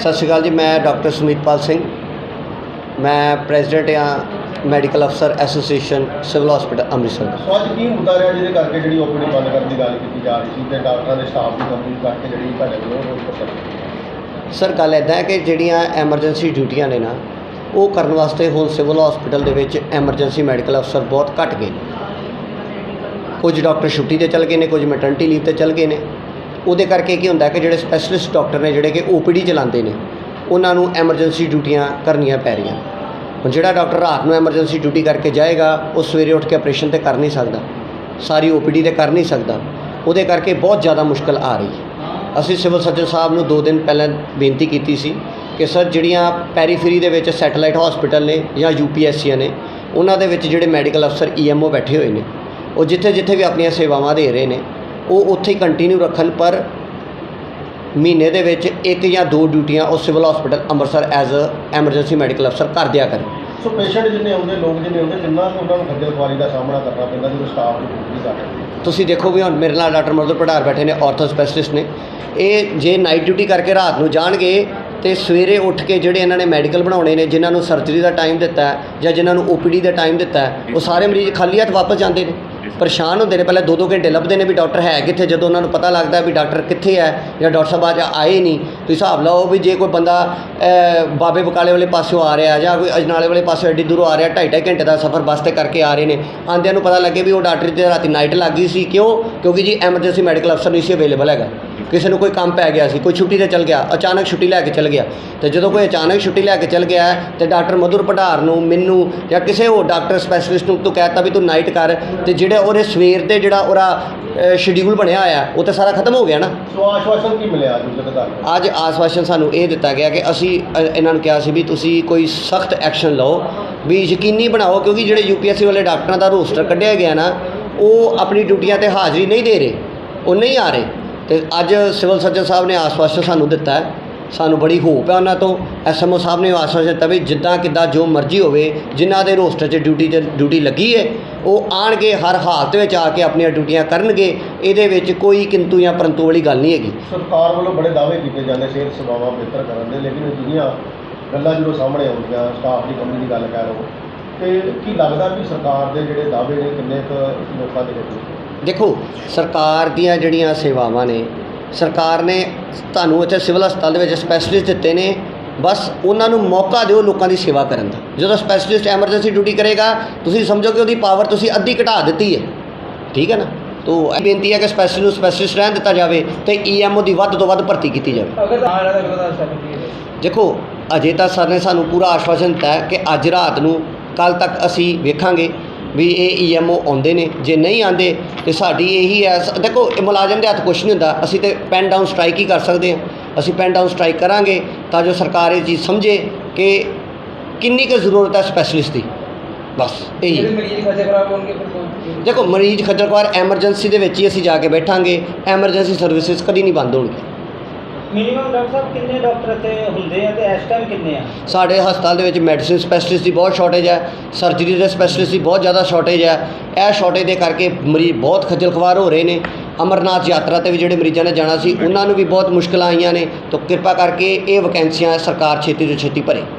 ਸਤਿ ਸ਼੍ਰੀ ਅਕਾਲ ਜੀ ਮੈਂ ਡਾਕਟਰ ਸੁਮੀਤਪਾਲ ਸਿੰਘ। ਮੈਂ ਪ੍ਰੈਜ਼ੀਡੈਂਟ ਹਾਂ ਮੈਡੀਕਲ ਅਫਸਰ ਐਸੋਸੀਏਸ਼ਨ ਸਿਵਲ ਹਸਪੀਟਲ ਅੰਮ੍ਰਿਤਸਰ ਦਾ। ਸੋ ਅੱਜ ਕੀ ਮੁੱਦਾ ਰਿਹਾ ਜਿਹਦੇ ਕਰਕੇ ਜਿਹੜੀ ਓਪੀਡੀ ਬੰਦ ਕਰਨ ਦੀ ਗੱਲ ਕੀਤੀ ਜਾ ਰਹੀ ਸੀ ਤੇ ਡਾਕਟਰਾਂ ਦੇ ਸਟਾਫ ਦੀ ਕਮੀ ਕਰਕੇ ਜਿਹੜੀ ਤੁਹਾਡੇ ਵੱਲੋਂ ਰੋਜ਼ ਪ੍ਰਦਰਸ਼ਨ ਸਰ ਗੱਲ ਇੱਦਾਂ ਹੈ ਕਿ ਜਿਹੜੀਆਂ ਐਮਰਜੈਂਸੀ ਡਿਊਟੀਆਂ ਨੇ ਨਾ ਉਹ ਕਰਨ ਵਾਸਤੇ ਹੁਣ ਸਿਵਲ ਹਸਪੀਟਲ ਦੇ ਵਿੱਚ ਐਮਰਜੈਂਸੀ ਮੈਡੀਕਲ ਅਫਸਰ ਬਹੁਤ ਘਟ ਗਏ ਕੁਝ ਡਾਕਟਰ ਛੁੱਟੀ ਤੇ ਚਲ ਗਏ ਨੇ ਕੁਝ ਮੈਟਰਨਿਟੀ ਲੀਵ ਤੇ ਚਲ ਗਏ ਨੇ। ਉਹਦੇ ਕਰਕੇ ਕੀ ਹੁੰਦਾ ਕਿ ਜਿਹੜੇ ਸਪੈਸ਼ਲਿਸਟ ਡਾਕਟਰ ਨੇ ਜਿਹੜੇ ਕਿ ਓਪੀਡੀ ਚਲਾਉਂਦੇ ਨੇ, ਉਹਨਾਂ ਨੂੰ ਐਮਰਜੈਂਸੀ ਡਿਊਟੀਆਂ ਕਰਨੀਆਂ ਪੈ ਰਹੀਆਂ। ਹੁਣ ਜਿਹੜਾ ਡਾਕਟਰ ਰਾਤ ਨੂੰ ਐਮਰਜੈਂਸੀ ਡਿਊਟੀ ਕਰਕੇ ਜਾਏਗਾ, ਉਹ ਸਵੇਰੇ ਉੱਠ ਕੇ ਆਪਰੇਸ਼ਨ ਤੇ ਕਰ ਨਹੀਂ ਸਕਦਾ। ਸਾਰੀ ਓਪੀਡੀ ਤੇ ਕਰ ਨਹੀਂ ਸਕਦਾ। ਉਹਦੇ ਕਰਕੇ ਬਹੁਤ ਜ਼ਿਆਦਾ ਮੁਸ਼ਕਲ ਆ ਰਹੀ ਹੈ। ਅਸੀਂ ਸਿਵਲ ਸਰਜਨ ਸਾਹਿਬ ਨੂੰ 2 ਦਿਨ ਪਹਿਲਾਂ ਬੇਨਤੀ ਕੀਤੀ ਸੀ ਕਿ ਸਰ ਜਿਹੜੀਆਂ ਪੈਰੀਫਰੀ ਦੇ ਵਿੱਚ ਸੈਟੇਲਾਈਟ ਹਸਪੀਟਲ ਨੇ ਜਾਂ ਯੂਪੀਐਸਸੀਆਂ ਨੇ, ਉਹਨਾਂ ਦੇ ਵਿੱਚ ਜਿਹੜੇ ਮੈਡੀਕਲ ਅਫਸਰ ਈਐਮਓ ਬੈਠੇ ਹੋਏ ਨੇ, ਉਹ ਜਿੱਥੇ ਜਿੱਥੇ ਵੀ ਆਪਣੀਆਂ ਸੇਵਾਵਾਂ ਦੇ ਰਹੇ ਨੇ ਉਹ ਉੱਥੇ ਹੀ ਕੰਟੀਨਿਊ ਰੱਖਣ ਪਰ ਮਹੀਨੇ ਦੇ ਵਿੱਚ ਇੱਕ ਜਾਂ ਦੋ ਡਿਊਟੀਆਂ ਉਹ civil hospital Amritsar as uh emergency medical ਅਫਸਰ ਕਰ ਦਿਆ ਕਰਨ ਸੋ ਪੇਸ਼ੈਂਟ ਜਿੰਨੇ ਆਉਂਦੇ ਲੋਕ ਜਿੰਨੇ ਆਉਂਦੇ ਜਿੰਨਾ ਕੁ ਉਹਨਾਂ ਨੂੰ ਖੱਜਲ ਖੁਆਰੀ ਦਾ ਸਾਹਮਣਾ ਕਰਨਾ ਪੈਂਦਾ ਜਦੋਂ ਸਟਾਫ ਦੀ ਡਿਊਟੀ ਕਰ ਰਹੇ ਤੁਸੀਂ ਦੇਖੋ ਵੀ ਹੁਣ ਮੇਰੇ ਨਾਲ ਡਾਕਟਰ ਮਰਦਰ ਪੜਾਰ ਬੈਠੇ ਨੇ ਆਰਥੋ ਸਪੈਸ਼ਲਿਸਟ ਨੇ। ਇਹ ਜੇ ਨਾਈਟ ਡਿਊਟੀ ਕਰਕੇ ਰਾਤ ਨੂੰ ਜਾਣਗੇ ਤੇ ਸਵੇਰੇ ਉੱਠ ਕੇ ਜਿਹੜੇ ਇਹਨਾਂ ਨੇ ਮੈਡੀਕਲ ਬਣਾਉਣੇ ਨੇ ਜਿਨ੍ਹਾਂ ਨੂੰ ਸਰਜਰੀ ਦਾ ਟਾਈਮ ਦਿੱਤਾ ਹੈ ਜਾਂ ਜਿਨ੍ਹਾਂ ਨੂੰ ਓਪੀਡੀ ਦਾ ਟਾਈਮ ਦਿੱਤਾ ਹੈ ਉਹ ਸਾਰੇ ਮਰੀਜ਼ ਖਾਲੀ ਹੱਥ ਵਾਪਸ ਜਾਂਦੇ ਨੇ। ਪਰੇਸ਼ਾਨ ਹੁੰਦੇ ਨੇ, ਪਹਿਲਾਂ ਦੋ ਦੋ ਘੰਟੇ ਲੱਭਦੇ ਨੇ ਵੀ ਡਾਕਟਰ ਹੈ ਕਿੱਥੇ, ਜਦੋਂ ਉਹਨਾਂ ਨੂੰ ਪਤਾ ਲੱਗਦਾ ਵੀ ਡਾਕਟਰ ਕਿੱਥੇ ਹੈ ਜਾਂ ਡਾਕਟਰ ਸਾਹਿਬ ਅੱਜ ਆਏ ਨਹੀਂ, ਤੁਸੀਂ ਹਿਸਾਬ ਲਾਓ ਵੀ ਜੇ ਕੋਈ ਬੰਦਾ ਬਾਬੇ ਬਕਾਲੇ ਵਾਲੇ ਪਾਸਿਓਂ ਆ ਰਿਹਾ ਜਾਂ ਕੋਈ ਅਜਨਾਲੇ ਵਾਲੇ ਪਾਸਿਓਂ ਐਡੀ ਦੂਰੋਂ ਆ ਰਿਹਾ ਢਾਈ ਢਾਈ ਘੰਟੇ ਦਾ ਸਫ਼ਰ ਬੱਸ ਤੇ ਕਰਕੇ ਆ ਰਹੇ ਨੇ, ਆਂਦਿਆਂ ਨੂੰ ਪਤਾ ਲੱਗੇ ਵੀ ਉਹ ਡਾਕਟਰ 'ਤੇ ਰਾਤੀ ਨਾਈਟ ਲੱਗ ਗਈ ਸੀ, ਕਿਉਂ? ਕਿਉਂਕਿ ਜੀ ਐਮਰਜੈਂਸੀ ਮੈਡੀਕਲ ਅਫਸਰ ਨਹੀਂ ਸੀ ਅਵੇਲੇਬਲ ਹੈਗਾ। ਕਿਸੇ ਨੂੰ ਕੋਈ ਕੰਮ ਪੈ ਗਿਆ ਸੀ ਕੋਈ ਛੁੱਟੀ ਤੇ ਚਲ ਗਿਆ ਅਚਾਨਕ ਛੁੱਟੀ ਲੈ ਕੇ ਚਲ ਗਿਆ। ਤੇ ਜਦੋਂ ਕੋਈ ਅਚਾਨਕ ਛੁੱਟੀ ਲੈ ਕੇ ਚਲ ਗਿਆ ਤੇ ਡਾਕਟਰ ਮਧੁਰ ਭੰਡਾਰ ਨੂੰ ਮੈਨੂੰ ਜਾਂ ਕਿਸੇ ਹੋਰ ਡਾਕਟਰ ਸਪੈਸ਼ਲਿਸਟ ਨੂੰ ਤੂੰ ਕਹਿਤਾ ਵੀ ਤੂੰ ਨਾਈਟ ਕਰ ਤੇ ਜਿਹੜਾ ਉਹਦੇ ਸਵੇਰ ਤੇ ਜਿਹੜਾ ਉਹਦਾ ਸ਼ਡਿਊਲ ਬਣਿਆ ਹੋਇਆ ਉਹ ਤੇ ਸਾਰਾ ਖਤਮ ਹੋ ਗਿਆ ਨਾ? ਸੋ ਆਸ਼ਵਾਸਨ ਕੀ ਮਿਲਿਆ ਅੱਜ ਅਧਿਕਾਰੀ ਅੱਜ ਆਸਵਾਸ਼ਨ ਸਾਨੂੰ ਇਹ ਦਿੱਤਾ ਗਿਆ ਕਿ ਅਸੀਂ ਇਹਨਾਂ ਨੂੰ ਕਿਹਾ ਸੀ ਵੀ ਤੁਸੀਂ ਕੋਈ ਸਖਤ ਐਕਸ਼ਨ ਲਓ ਵੀ ਯਕੀਨੀ ਬਣਾਓ ਕਿਉਂਕਿ ਜਿਹੜੇ ਯੂਪੀਐਸਸੀ ਵਾਲੇ ਡਾਕਟਰਾਂ ਦਾ ਰੋਸਟਰ ਕੱਢਿਆ ਗਿਆ ਨਾ ਉਹ ਆਪਣੀ ਡਿਊਟੀਆਂ ਤੇ ਹਾਜ਼ਰੀ ਨਹੀਂ ਦੇ ਰਹੇ ਉਹ ਨਹੀਂ ਆ ਰਹੇ। ਤੇ ਅੱਜ ਸਿਵਲ ਸਰਜਨ ਸਾਹਿਬ ਨੇ ਆਸਵਾਸ਼ਨ ਸਾਨੂੰ ਦਿੱਤਾ ਹੈ। ਸਾਨੂੰ ਬੜੀ ਹੋਪ ਹੈ ਉਹਨਾਂ ਤੋਂ। ਐਸਐਮਓ ਸਾਹਿਬ ਨੇ ਆਸਵਾਸ਼ਨ ਦਿੱਤਾ ਵੀ ਜਿੱਦਾਂ ਕਿੱਦਾਂ ਜੋ ਮਰਜ਼ੀ ਹੋਵੇ, ਜਿਨ੍ਹਾਂ ਦੇ ਰੋਸਟਰ 'ਚ ਡਿਊਟੀ ਤੇ ਡਿਊਟੀ ਲੱਗੀ ਹੈ ਉਹ ਆਣਗੇ, ਹਰ ਹਾਲਤ ਵਿੱਚ ਆ ਕੇ ਆਪਣੀਆਂ ਡਿਊਟੀਆਂ ਕਰਨਗੇ। ਇਹਦੇ ਵਿੱਚ ਕੋਈ ਕਿੰਤੂ ਜਾਂ ਪਰੰਤੂ ਵਾਲੀ ਗੱਲ ਨਹੀਂ ਹੈਗੀ। ਸਰਕਾਰ ਵੱਲੋਂ ਬੜੇ ਦਾਅਵੇ ਕੀਤੇ ਜਾਂਦੇ ਸਿਹਤ ਸੇਵਾਵਾਂ ਬਿਹਤਰ ਕਰਨ ਦੇ, ਲੇਕਿਨ ਜਿਹੜੀਆਂ ਗੱਲਾਂ ਜਦੋਂ ਸਾਹਮਣੇ ਆਉਂਦੀਆਂ ਸਟਾਫ ਦੀ ਕਮੀ ਦੀ ਗੱਲ ਕਰ ਰਹੋ ਤੇ ਕੀ ਲੱਗਦਾ ਵੀ ਸਰਕਾਰ ਦੇ ਜਿਹੜੇ ਦਾਅਵੇ ਨੇ, ਕਿੰਨੇ ਕੁ ਲੋਕਾਂ ਦੇ ਵਿੱਚ? ਦੇਖੋ ਸਰਕਾਰ ਦੀਆਂ ਜਿਹੜੀਆਂ ਸੇਵਾਵਾਂ ਨੇ ਸਰਕਾਰ ਨੇ ਤੁਹਾਨੂੰ ਇੱਥੇ ਸਿਵਲ ਹਸਪਤਾਲ ਦੇ ਵਿੱਚ ਸਪੈਸ਼ਲਿਸਟ ਦਿੱਤੇ ਨੇ ਬਸ ਉਹਨਾਂ ਨੂੰ ਮੌਕਾ ਦਿਓ ਲੋਕਾਂ ਦੀ ਸੇਵਾ ਕਰਨ ਦਾ। ਜਦੋਂ ਸਪੈਸ਼ਲਿਸਟ ਐਮਰਜੈਂਸੀ ਡਿਊਟੀ ਕਰੇਗਾ ਤੁਸੀਂ ਸਮਝੋ ਕਿ ਉਹਦੀ ਪਾਵਰ ਤੁਸੀਂ ਅੱਧੀ ਘਟਾ ਦਿੱਤੀ ਹੈ। ਠੀਕ ਹੈ ਨਾ? ਤੋ ਇਹ ਬੇਨਤੀ ਹੈ ਕਿ ਸਪੈਸ਼ਲਿਸਟ ਨੂੰ ਸਪੈਸ਼ਲਿਸਟ ਰਹਿਣ ਦਿੱਤਾ ਜਾਵੇ ਤੇ ਈਐਮਓ ਦੀ ਵੱਧ ਤੋਂ ਵੱਧ ਭਰਤੀ ਕੀਤੀ ਜਾਵੇ। ਦੇਖੋ ਅਜੇ ਤਾਂ ਸਰ ਨੇ ਸਾਨੂੰ ਪੂਰਾ ਆਸ਼ਵਾਸਨ ਦਿੱਤਾ ਹੈ ਕਿ ਅੱਜ ਰਾਤ ਨੂੰ ਕੱਲ ਤੱਕ ਅਸੀਂ ਵੇਖਾਂਗੇ ਵੀ ਇਹ ਈਐਮਓ ਆਉਂਦੇ ਨੇ। ਜੇ ਨਹੀਂ ਆਉਂਦੇ ਤੇ ਸਾਡੀ ਇਹੀ ਹੈ ਦੇਖੋ ਇਹ ਮੁਲਾਜ਼ਮ ਦੇ ਹੱਥ ਕੁਝ ਨਹੀਂ ਹੁੰਦਾ। ਅਸੀਂ ਤੇ ਪੈਨ ਡਾਊਨ ਸਟ੍ਰਾਈਕ ਹੀ ਕਰ ਸਕਦੇ ਹਾਂ। ਅਸੀਂ ਪੈਨ ਡਾਊਨ ਸਟ੍ਰਾਈਕ ਕਰਾਂਗੇ ਤਾਂ ਜੋ ਸਰਕਾਰ ਇਹ ਚੀਜ਼ ਸਮਝੇ ਕਿ ਕਿੰਨੀ ਕੁ ਜ਼ਰੂਰਤ ਹੈ ਸਪੈਸ਼ਲਿਸਟ ਦੀ। ਬਸ ਇਹੀ ਹੋਣਗੇ ਦੇਖੋ ਮਰੀਜ਼ ਖੱਜਲ ਖੁਆਰ ਐਮਰਜੈਂਸੀ ਦੇ ਵਿੱਚ ਹੀ ਅਸੀਂ ਜਾ ਕੇ ਬੈਠਾਂਗੇ। ਐਮਰਜੈਂਸੀ ਸਰਵਿਸਿਜ਼ ਕਦੀ ਨਹੀਂ ਬੰਦ ਹੋਣਗੀਆਂ ਮਿਨੀਮਮ ਡਾਕਟਰ ਸਾਹਿਬ, ਕਿੰਨੇ ਡਾਕਟਰ ਇੱਥੇ ਹੁੰਦੇ ਆ ਤੇ ਇਸ ਟਾਈਮ ਕਿੰਨੇ ਆ? ਸਾਡੇ ਹਸਪਤਾਲ ਦੇ ਵਿੱਚ ਮੈਡੀਸਿਨ ਸਪੈਸ਼ਲਿਸਟ ਦੀ ਬਹੁਤ ਸ਼ਾਰਟੇਜ ਹੈ ਸਰਜਰੀ ਦੇ ਸਪੈਸ਼ਲਿਸਟ ਦੀ ਬਹੁਤ ਜ਼ਿਆਦਾ ਸ਼ਾਰਟੇਜ ਹੈ। ਇਹ ਸ਼ਾਰਟੇਜ ਦੇ ਕਰਕੇ ਮਰੀਜ਼ ਬਹੁਤ ਖੱਜਲ ਖਵਾਰ ਹੋ ਰਹੇ ਨੇ। ਅਮਰਨਾਥ ਯਾਤਰਾ ਤੇ ਵੀ ਜਿਹੜੇ ਮਰੀਜ਼ਾਂ ਨੇ ਜਾਣਾ ਸੀ, ਉਹਨਾਂ ਨੂੰ ਵੀ ਬਹੁਤ ਮੁਸ਼ਕਲਾਂ ਆਈਆਂ ਨੇ। ਤਾਂ ਕਿਰਪਾ ਕਰਕੇ ਇਹ ਵੈਕੈਂਸੀਆਂ ਸਰਕਾਰ ਛੇਤੀ ਤੋਂ ਛੇਤੀ ਭਰੇ।